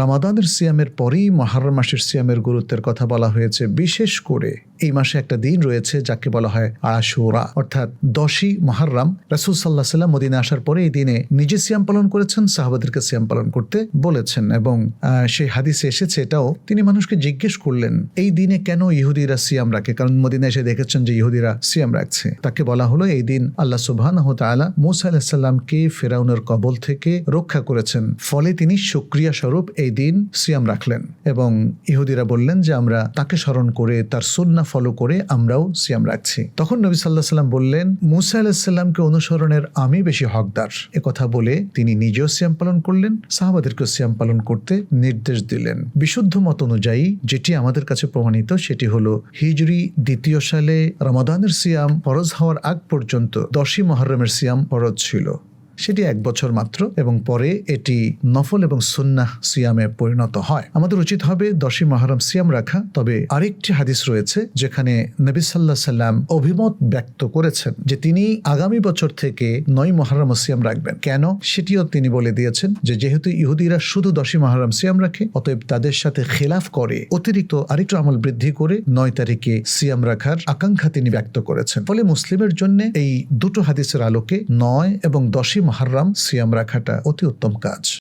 রামাদানের সিয়ামের পরেই মহারম মাসের সিয়ামের গুরুত্বের কথা বলা হয়েছে। বিশেষ করে এই মাসে একটা দিন রয়েছে যাকে বলা হয় আশুরা। অর্থাৎ দশই মহারম, রাসুল সাল্লাহ সাল্লাম মদিনে আসার পরে এই দিনে নিজে সিয়াম পালন করেছেন, সাহাবাদেরকে সিয়াম পালন করতে বলেছেন এবং সেই হাদিসে এসেছে এটাও। তিনি মানুষকে জিজ্ঞেস করলেন, এই দিনে কেন ইহুদিরা সিয়াম রাখে? কারণ মদিনা এসে দেখেছেন যে ইহুদিরা সিয়াম রাখছে। তাকে বলা হলো, এই দিন আল্লাহ সুবাহ তালা মুসা আলাহিসাল্লামকে ফেরাউনের কবল থেকে রক্ষা করেছেন। ফলে তিনি সুক্রিয়া স্বরূপ এই দিন সিয়াম রাখলেন এবং ইহুদিরা বললেন যে আমরা তাকে স্মরণ করে, তার সুন্না ফলো করে আমরাও সিয়াম রাখছি। তখন নবী সাল্লাহ সাল্লাম বললেন, মুসা আলাহিসাল্লামকে অনুসরণের আমি বেশি হকদার। কথা বলে তিনি নিজেও সিয়াম পালন করলেন, সাহাবাদেরকেও সিয়াম পালন করতে নির্দেশ দিলেন। বিশুদ্ধ মত অনুযায়ী যেটি আমাদের কাছে প্রমাণিত সেটি হলো, হিজরি দ্বিতীয় সালে রমাদানের সিয়াম ফরজ হওয়ার আগ পর্যন্ত দশই মহরমের সিয়াম ফরজ ছিল। সেটি এক বছর মাত্র এবং পরে এটি নফল এবং সুন্নাহ সিয়ামে পরিণত হয়। আমাদের উচিত হবে দশই মহরম সিয়াম রাখা, তবে আরেকটি হাদিস রয়েছে যেখানে নবী সাল্লাহ সাল্লাম অভিমত ব্যক্ত করেছেন যে তিনি আগামী বছর থেকে নয় মহরম সিয়াম রাখবেন। কেন? সেটিও তিনি বলে দিয়েছেন যে যেহেতু ইহুদিরা শুধু দশই মহরম সিয়াম রাখে, অতএব তাদের সাথে খেলাফ করে। অতিরিক্ত আরেকটু আমল বৃদ্ধি করে নয় তারিখে সিয়াম রাখার আকাঙ্ক্ষা তিনি ব্যক্ত করেছেন। ফলে মুসলিমের জন্য এই দুটো হাদিসের আলোকে নয় এবং দশই মহরম সিয়াম রাখাটা অতি উত্তম কাজ।